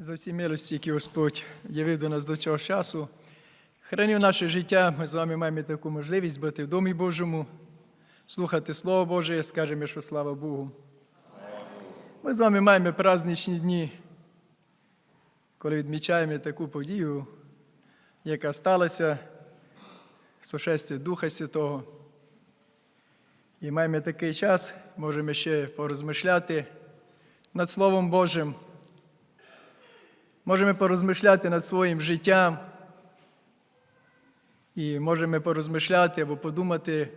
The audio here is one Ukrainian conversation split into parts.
за всі милості, які Господь явив до нас до цього часу. Хранив наше життя, ми з вами маємо таку можливість бути в Домі Божому, слухати Слово Боже, скажемо, що слава Богу. Ми з вами маємо праздничні дні, коли відмічаємо таку подію, яка сталася в сошестві Духа Святого. І маємо такий час, можемо ще порозмишляти над Словом Божим. Можемо порозмишляти над своїм життям. І можемо порозмишляти або подумати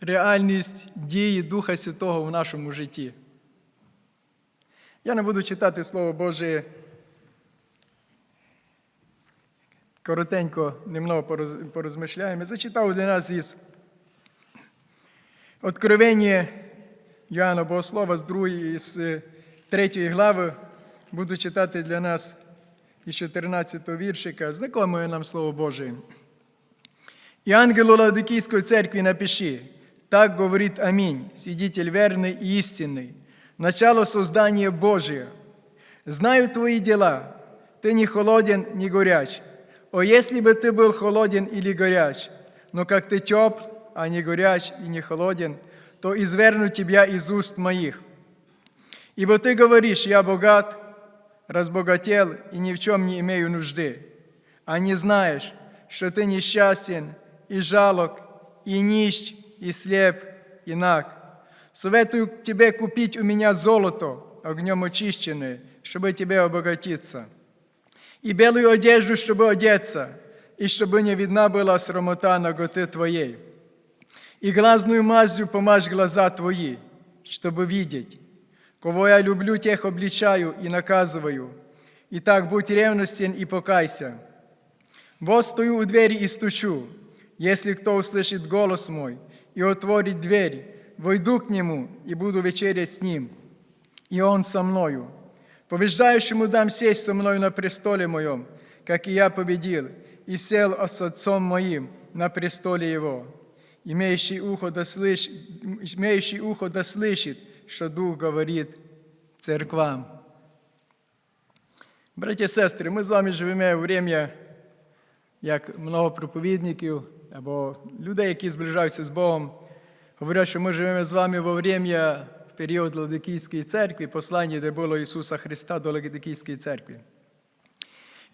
реальність дії Духа Святого в нашому житті. Я не буду читати Слово Боже. Коротенько, немного пороз- порозмишляємо. Зачитав для нас із Откровення Йоанна Богослова з 2, з 3 глави. Буду читати для нас із 14 віршика. Знакомое нам Слово Боже. И ангелу Ладокийской церкви напиши, так говорит Аминь, свидетель верный и истинный, начало создания Божия. Знаю твои дела, ты не холоден, не горяч. О, если бы ты был холоден или горяч, но как ты тепл, а не горяч и не холоден, то изверну тебя из уст моих. Ибо ты говоришь, я богат, разбогател и ни в чем не имею нужды, а не знаешь, что ты несчастен и жалок, и нищ, и слеп, и наг. Советую тебе купить у меня золото, огнем очищенное, чтобы тебе обогатиться, и белую одежду, чтобы одеться, и чтобы не видна была срамота ноготы твоей. И глазную мазью помажь глаза твои, чтобы видеть. Кого я люблю, тех обличаю и наказываю. Итак, будь ревностен и покайся. Вот стою у двери и стучу. Если кто услышит голос мой и отворит дверь, войду к нему и буду вечерять с ним, и он со мною. Побеждающему дам сесть со мною на престоле моем, как и я победил, и сел с отцом моим на престоле его. Имеющий ухо да, слыш... Имеющий ухо да слышит, что Дух говорит церквам. Браті і сестри, ми з вами живемо в время, як много проповідників або людей, які зближаються з Богом, говорять, що ми живемо з вами во время в період Ладикійської церкви, послання, де було Ісуса Христа до Ладикійської церкви.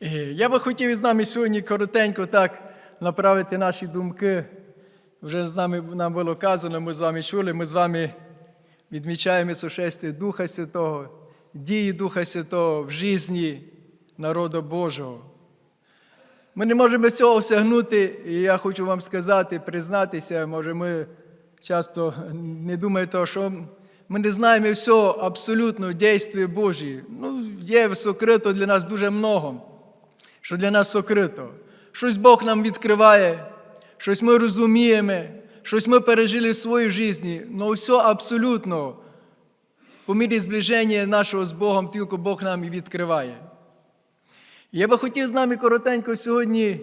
І я би хотів із нами сьогодні коротенько так направити наші думки. Вже з нами нам було казано, ми з вами чули, ми з вами відмічаємо сушествие Духа Святого, дії Духа Святого в житті народу Божого. Ми не можемо всього осягнути, і я хочу вам сказати, признатися, може, ми часто не думаємо що ми не знаємо всього абсолютно дійствия Божі. Ну, є сокрито для нас дуже много, що для нас сокрито. Щось Бог нам відкриває, щось ми розуміємо, щось ми пережили в своїй житті, але все абсолютно по мірі зближення нашого з Богом, тільки Бог нам і відкриває. Я би хотів з нами коротенько сьогодні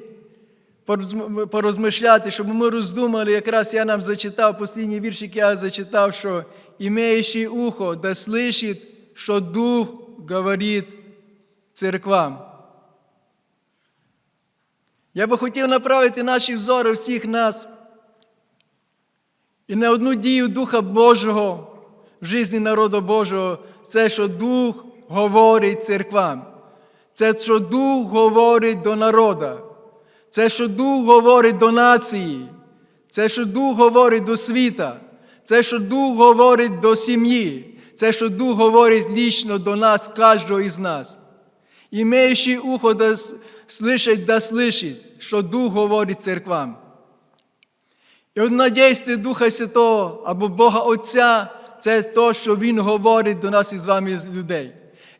порозмишляти, щоб ми роздумали, якраз я нам зачитав останній віршик, я зачитав, що імеючи ухо, да слышить, що Дух говорить церквам. Я би хотів направити наші взори всіх нас і на одну дію Духа Божого в житті народу Божого, це, що Дух говорить церквам. Це, що Дух говорить до народа. Це, що Дух говорить до нації. Це, що Дух говорить до світа. Це, що Дух говорить до сім'ї. Це, що Дух говорить лічно до нас, кожного із нас. Імеючи ухо да слышать, да слышить, що Дух говорить церквам. І одне дійство Духа Святого або Бога Отця це те, що Він говорить до нас із вами, з людей.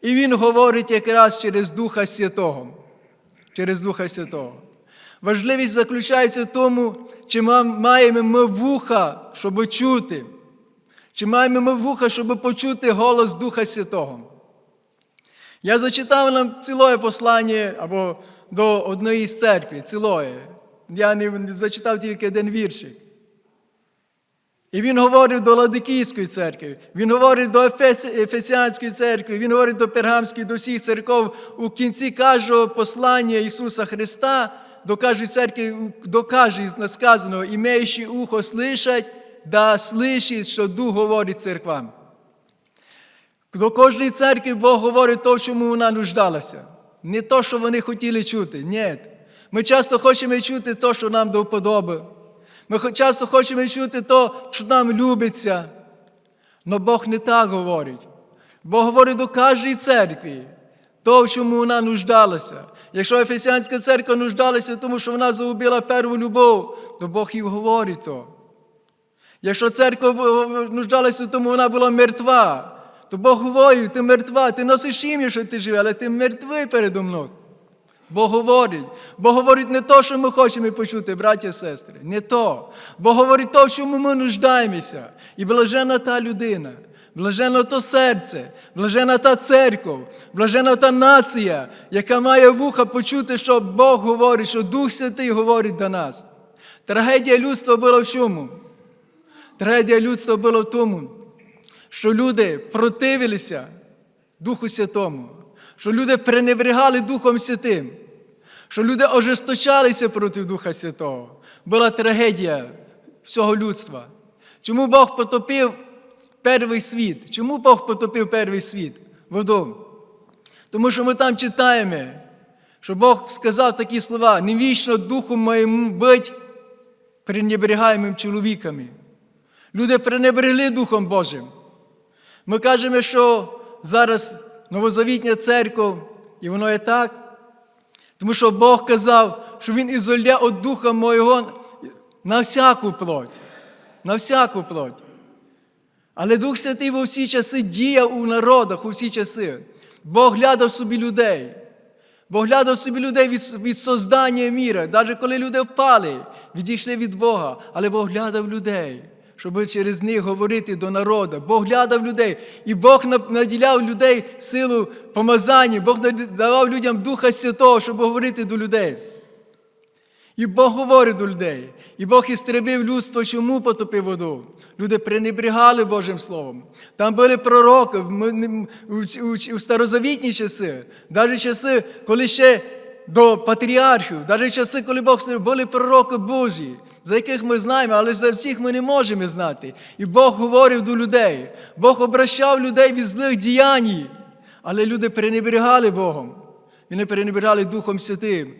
І Він говорить якраз через Духа Святого. Через Духа Святого. Важливість заключається в тому, чи маємо ми вуха, щоб чути, чи маємо ми вуха, щоб почути голос Духа Святого. Я зачитав нам цілое послання або до одної з церкви, цілое. Я не зачитав тільки один віршик. І він говорить до Ладикійської церкви, він говорить до Ефесіанської церкви, він говорить до Пергамської, до всіх церков. У кінці кожного послання Ісуса Христа до кожної церкви, до кожної сказано, імеючи ухо слышать, да слышить, що Дух говорить церквам. До кожної церкви Бог говорить то, чому вона нуждалася. Не то, що вони хотіли чути. Ні. Ми часто хочемо чути те, що нам до вподоби. Ми часто хочемо чути те, що нам любиться. Но Бог не так говорить. Бог говорить до кожної церкви, то, в чому вона нуждалася. Якщо Ефесіанська церква нуждалася, тому що вона загубила перву любов, то Бог їй говорить то. Якщо церква нуждалася, тому вона була мертва, то Бог говорить, ти мертва, ти носиш ім'я, що ти живий, але ти мертвий передо мною. Бог говорить. Бог говорить не то, що ми хочемо почути, браті і сестри, не то. Бог говорить то, в чому ми нуждаємося. І блажена та людина, блажена то серце, блажена та церква, блажена та нація, яка має вуха почути, що Бог говорить, що Дух Святий говорить до нас. Трагедія людства була в чому? Трагедія людства була в тому, що люди противилися Духу Святому, що люди пренебрегали Духом Святим, що люди ожесточалися проти Духа Святого. Була трагедія всього людства. Чому Бог потопив перший світ? Чому Бог потопив перший світ воду? Тому що ми там читаємо, що Бог сказав такі слова: не вічно духу моєму бить пренебрегаємим чоловіками. Люди пренебрегли Духом Божим. Ми кажемо, що зараз новозавітня церква, і воно є так, тому що Бог казав, що Він ізоля від Духа Моєго на всяку плоть. На всяку плоть. Але Дух Святий во всі часи діяв у народах, у всі часи. Бог глядав собі людей. Бог глядав собі людей від, від создання міра, навіть коли люди впали, відійшли від Бога, але Бог глядав людей, щоб через них говорити до народу. Бог глядав людей, і Бог наділяв людей силу помазання, Бог давав людям Духа Святого, щоб говорити до людей. І Бог говорить до людей. І Бог істребив людство, чому потопив воду. Люди пренебрігали Божим Словом. Там були пророки у, старозавітні часи, навіть часи, коли ще до патріархів, навіть часи, коли Бог були пророки Божі, за яких ми знаємо, але за всіх ми не можемо знати. І Бог говорив до людей. Бог обращав людей від злих діянь. Але люди пренебрігали Богом. І не Духом Святим.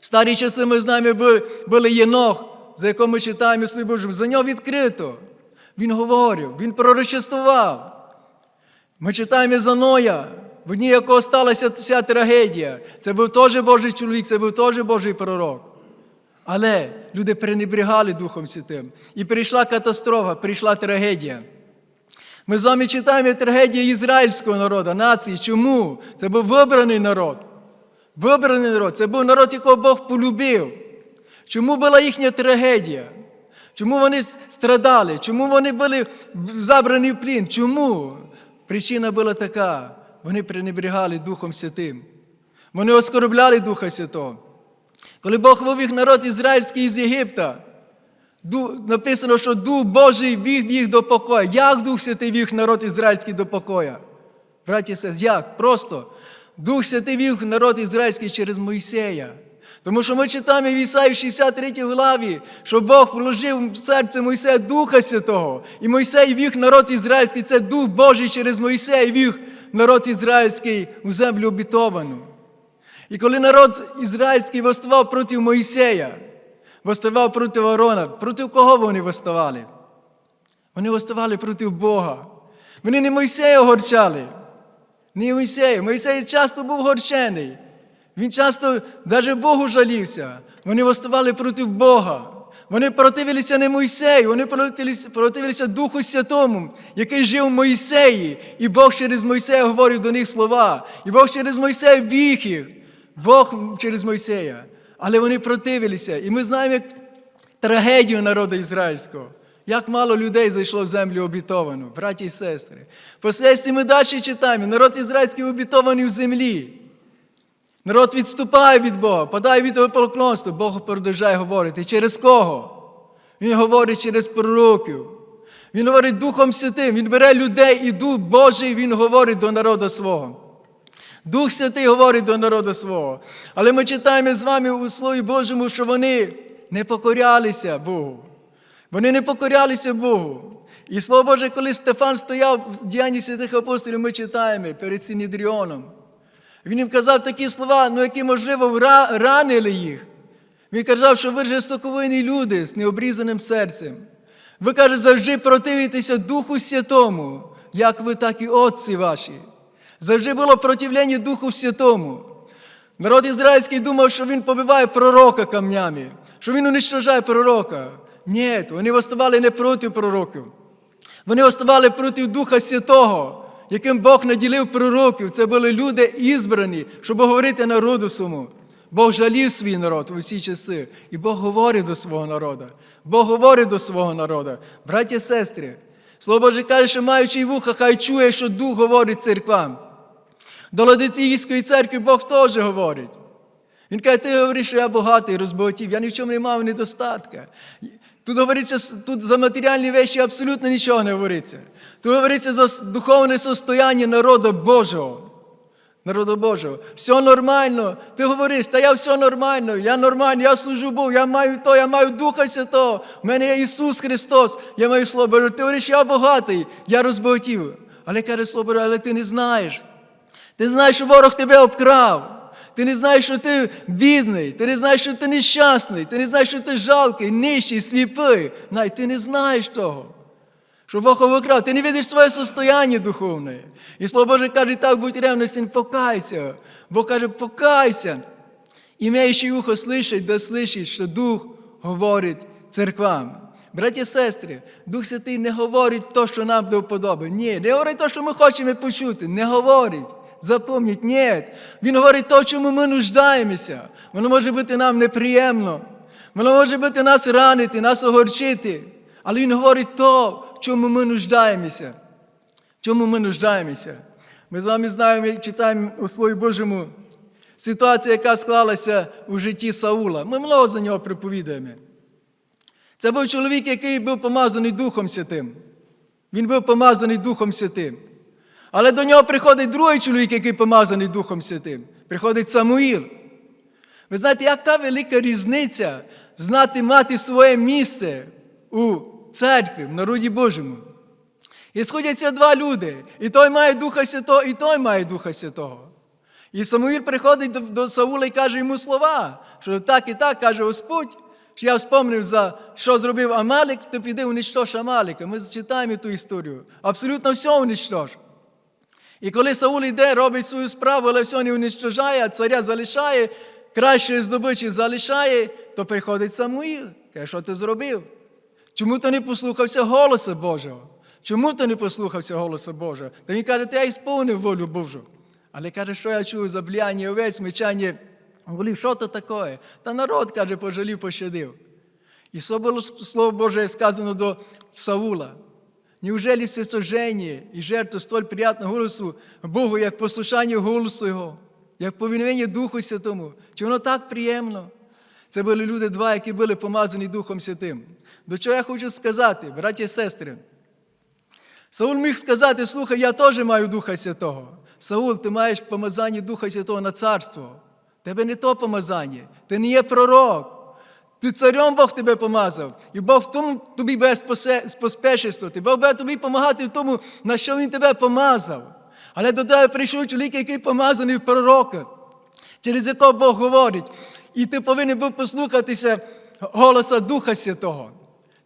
В старі часи ми знаємо, були, були Єнох, за якого ми читаємо у Слові За нього відкрито. Він говорив, він пророчествував. Ми читаємо за Ноя, в дні якого сталася ця трагедія. Це був теж Божий чоловік, це був теж Божий пророк. Але люди пренебрігали Духом Святим. І прийшла катастрофа, прийшла трагедія. Ми з вами читаємо трагедію ізраїльського народу, нації. Чому? Це був вибраний народ. Вибраний народ, це був народ, якого Бог полюбив. Чому була їхня трагедія? Чому вони страдали? Чому вони були забрані в плін? Чому? Причина була така: вони пренебрігали Духом Святим. Вони оскорбляли Духа Святого. Коли Бог вивів народ ізраїльський із Єгипта, написано, що Дух Божий вів їх до покою. Як Дух Святий вів народ ізраїльський до покою? Браті і сестри, як? Просто Дух Святий вів народ ізраїльський через Мойсея. Тому що ми читаємо в Ісаї в 63 главі, що Бог вложив в серце Мойсея Духа Святого. І Мойсей вів народ ізраїльський, це Дух Божий через Мойсея вів народ ізраїльський у землю обітовану. І коли народ ізраїльський восставав проти Моїсея, восставав проти ворона, проти кого вони восставали? Вони восставали проти Бога. Вони не Мойсея огорчали. Не Мойсея. Мойсей часто був горчений. Він часто навіть Богу жалівся. Вони восставали проти Бога. Вони противилися не Мойсею, вони противилися, противилися Духу Святому, який жив в Мойсеї. І Бог через Мойсея говорив до них слова. І Бог через Мойсея віх їх. Бог через Мойсея. Але вони противилися. І ми знаємо як трагедію народу ізраїльського. Як мало людей зайшло в землю обітовану, браті і сестри. Впоследстві ми далі читаємо, народ ізраїльський обітований в землі. Народ відступає від Бога, падає від поклонства. Бог продовжує говорити. Через кого? Він говорить через пророків. Він говорить Духом Святим, Він бере людей і Дух Божий, Він говорить до народу свого. Дух Святий говорить до народу свого. Але ми читаємо з вами у Слові Божому, що вони не покорялися Богу. Вони не покорялися Богу. І слово Боже, коли Стефан стояв в діянні святих апостолів, ми читаємо перед Синідріоном. Він їм казав такі слова, ну які, можливо, ранили їх. Він казав, що ви жестоковинні люди з необрізаним серцем. Ви, каже, завжди противитеся Духу Святому, як ви, так і отці ваші. Завжди було противлення Духу Святому. Народ ізраїльський думав, що він побиває пророка камнями, що він уничтожає пророка. Ні, вони восставали не проти пророків. Вони восставали проти Духа Святого, яким Бог наділив пророків. Це були люди ізбрані, щоб говорити народу своєму. Бог жалів свій народ у всі часи, і Бог говорить до свого народу. Бог говорить до свого народу. Браті і сестри, Слово Боже каже, що маючи вуха, хай чує, що Дух говорить церквам. До Ладитійської церкви Бог теж говорить. Він каже, ти говориш, що я багатий, розбагатів, я ні в чому не мав недостатка. Тут говориться, тут за матеріальні речі абсолютно нічого не говориться. Тут говориться за духовне состояння народу Божого. Народу Божого. Все нормально. Ти говориш, та я все нормально, я нормально, я служу Богу, я маю то, я маю Духа Святого, в мене є Ісус Христос, я маю Слово Ти говориш, я багатий, я розбагатів. Але каже Слово але ти не знаєш. Ти знаєш, що ворог тебе обкрав. Ти не знаєш, що ти бідний, ти не знаєш, що ти нещасний, ти не знаєш, що ти жалкий, нищий, сліпий. Най, ти не знаєш того. Що Бог обкрав, ти не видиш своє состояння духовне. І Слово Боже каже, так будь ревностен, покайся. Бог каже, покайся. Імеючи ухо слышать, да слышить, що Дух говорить церквам. Браті і сестри, Дух Святий не говорить то, що нам до вподоби. Ні, не говорить те, що ми хочемо почути. Не говорить. Запомніть, ні. Він говорить то, чому ми нуждаємося. Воно може бути нам неприємно. Воно може бути нас ранити, нас огорчити. Але Він говорить то, в чому ми нуждаємося. Чому ми нуждаємося? Ми з вами знаємо, і читаємо у Слові Божому ситуацію, яка склалася у житті Саула. Ми много за нього приповідаємо. Це був чоловік, який був помазаний Духом Святим. Він був помазаний Духом Святим. Але до нього приходить другий чоловік, який помазаний Духом Святим. Приходить Самуїл. Ви знаєте, яка велика різниця знати мати своє місце у церкві, в народі Божому. І сходяться два люди. І той має Духа Святого, і той має Духа Святого. І Самуїл приходить до, до Саула і каже йому слова, що так і так каже Господь, що я вспомнив, за що зробив Амалик, то піди уничтож Амалика. Ми читаємо ту історію. Абсолютно все уничтож. І коли Саул йде, робить свою справу, але все не уничтожає, а царя залишає, кращої здобичі залишає, то приходить Самуїл. Каже, що ти зробив? Чому ти не послухався голосу Божого? Чому ти не послухався голосу Божого? Та він каже, ти я ісповнив волю Божу. Але каже, що я чую забляння овець, мечання голів, що то таке? Та народ, каже, пожалів, пощадив. І слово Боже сказано до Саула. Неужели все сожжение і жертва столь приятна голосу Богу, як послушання голосу Його, як повиновення Духу Святому? Чи воно так приємно? Це були люди два, які були помазані Духом Святим. До чого я хочу сказати, браті і сестри? Саул міг сказати, слухай, я теж маю Духа Святого. Саул, ти маєш помазання Духа Святого на царство. Тебе не то помазання, ти не є пророк. Ти царем Бог тебе помазав, і Бог в тому тобі буде споспешествувати. Бог буде тобі допомагати в тому, на що Він тебе помазав. Але до тебе прийшов чоловік, який помазаний в пророка, через якого Бог говорить. І ти повинен був послухатися голоса Духа Святого.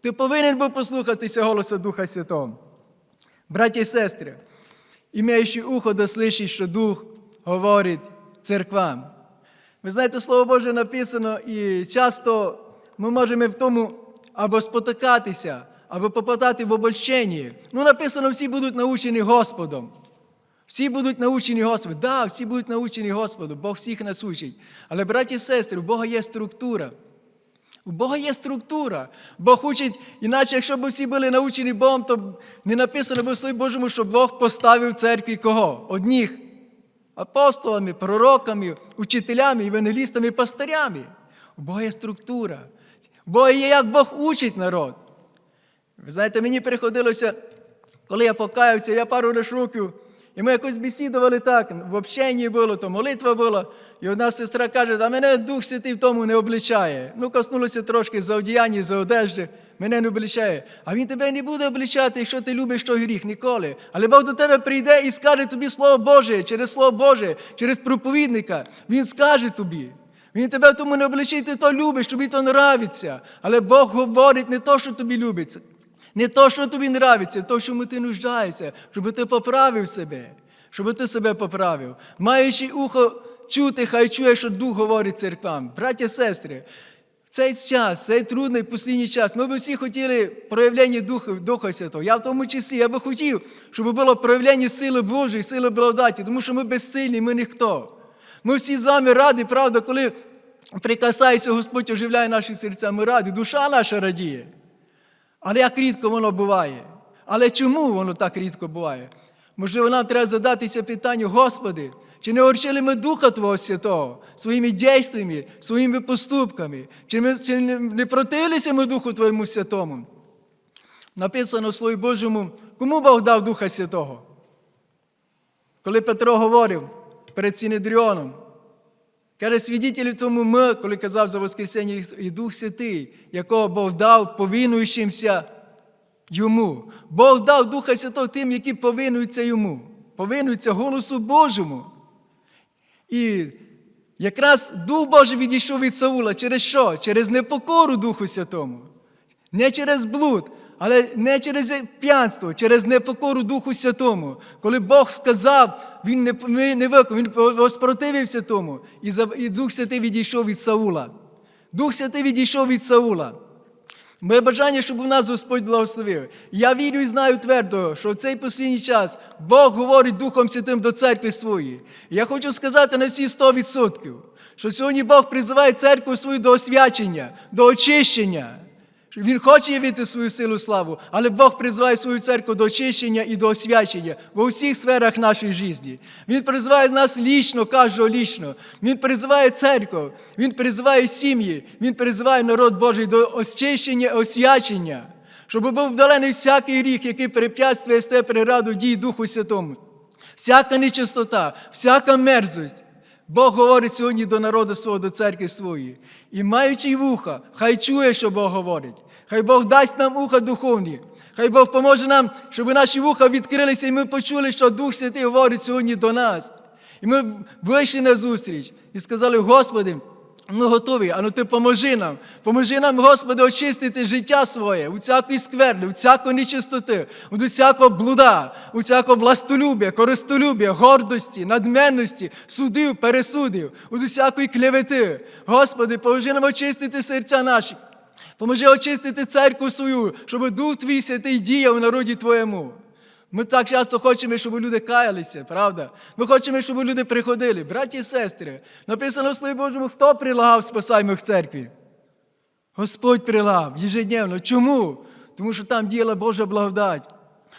Ти повинен був послухатися голоса Духа Святого. Браті і сестри, імеючи ухо да слышить, що Дух говорить церквам. Ви знаєте, Слово Боже написано, і часто ми можемо в тому або спотикатися, або попадати в обольщенні. Ну, написано, всі будуть научені Господом. Всі будуть научені Господом. Так, да, всі будуть научені Господом, Бог всіх нас учить. Але, браті і сестри, у Бога є структура. У Бога є структура. Бог учить, іначе, якщо б всі були научені Богом, то не написано би в Слові Божому, що Бог поставив в церкві кого? Одніх апостолами, пророками, учителями, евангелістами, пастирями. У Бога є структура. Бога є, як Бог учить народ. Ви знаєте, мені приходилося, коли я покаявся, я пару лиш років, і ми якось бесідували так, в общенні було, то молитва була. І одна сестра каже, а мене Дух Святий в тому не обличає. Ну, коснулося трошки за одіяння, за одежди, мене не обличає. А він тебе не буде обличати, якщо ти любиш той гріх, ніколи. Але Бог до тебе прийде і скаже тобі Слово Боже, через Слово Боже, через проповідника. Він скаже тобі. Він тебе в тому не обличить, ти то любиш, тобі то нравиться. Але Бог говорить не то, що тобі любиться, не то, що тобі нравиться, то, чому ти нуждаєшся, щоб ти поправив себе, щоб ти себе поправив. Маючи ухо чути, хай чує, що Дух говорить церквам. Браття, сестри, в цей час, цей трудний послідній час, ми б всі хотіли проявлення Духа, Духа Святого. Я в тому числі, я би хотів, щоб було проявлення сили Божої, сили благодаті, тому що ми безсильні, ми ніхто. Ми всі з вами раді, правда, коли прикасається Господь, оживляє наші серця, ми раді, душа наша радіє. Але як рідко воно буває. Але чому воно так рідко буває? Можливо, нам треба задатися питанню, Господи, чи не орчили ми Духа Твого Святого своїми дійствами, своїми поступками? Чи, ми, чи не противилися ми Духу Твоєму Святому? Написано в Слові Божому, кому Бог дав Духа Святого? Коли Петро говорив перед Сінедріоном, каже, свідітелі тому ми, коли казав за Воскресення і Дух Святий, якого Бог дав повинуючимся йому. Бог дав Духа Святого тим, які повинуються йому, повинуються голосу Божому. І якраз Дух Божий відійшов від Саула через що? Через непокору Духу Святому. Не через блуд, але не через п'янство, через непокору Духу Святому. Коли Бог сказав, він не, не, виконав, він воспротивився тому, і, і Дух Святий відійшов від Саула. Дух Святий відійшов від Саула. Моє бажання, щоб у нас Господь благословив. Я вірю і знаю твердо, що в цей послідній час Бог говорить Духом Святим до церкви своєї. Я хочу сказати на всі 100%, що сьогодні Бог призиває церкву свою до освячення, до очищення. Він хоче явити свою силу славу, але Бог призиває свою церкву до очищення і до освячення в усіх сферах нашої житті. Він призиває нас лічно, кожного лічно. Він призиває церкву, Він призиває сім'ї, Він призиває народ Божий до очищення освячення, щоб був вдалений всякий рік, який переп'ятствує сте прираду дій Духу Святому. Всяка нечистота, всяка мерзость. Бог говорить сьогодні до народу свого, до церкви своєї. І маючи вуха, хай чує, що Бог говорить. Хай Бог дасть нам уха духовні. Хай Бог поможе нам, щоб наші вуха відкрилися, і ми почули, що Дух Святий говорить сьогодні до нас. І ми вийшли на зустріч і сказали, Господи, ми готові, а ну ти поможи нам. Поможи нам, Господи, очистити життя своє у всякої скверни, у всякої нечистоти, у всякого блуда, у всякого властолюбія, користолюбія, гордості, надменності, судів, пересудів, у всякої клевети. Господи, поможи нам очистити серця наші. Поможи очистити церкву свою, щоб Дух Твій святий діяв у народі Твоєму. Ми так часто хочемо, щоб люди каялися, правда? Ми хочемо, щоб люди приходили. Браті і сестри, написано в Слові Божому, хто прилагав спасаємих церкві? Господь прилагав ежедневно. Чому? Тому що там діяла Божа благодать.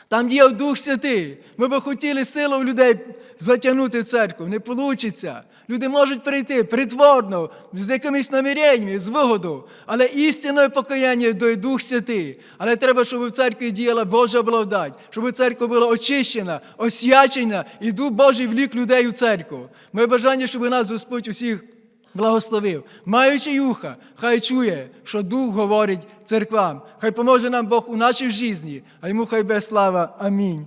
Там діяв Дух Святий. Ми би хотіли силу в людей затягнути в церкву. Не вийде. Люди можуть прийти притворно, з якимись наміреннями, з вигоду, але істинне покаяння до Дух Святий. Але треба, щоб в церкві діяла Божа благодать, щоб церква була очищена, освячена, і Дух Божий влік людей у церкву. Моє бажання, щоб нас Господь усіх благословив. Маючи юха, хай чує, що Дух говорить церквам. Хай поможе нам Бог у нашій житті, а йому хай без слава. Амінь.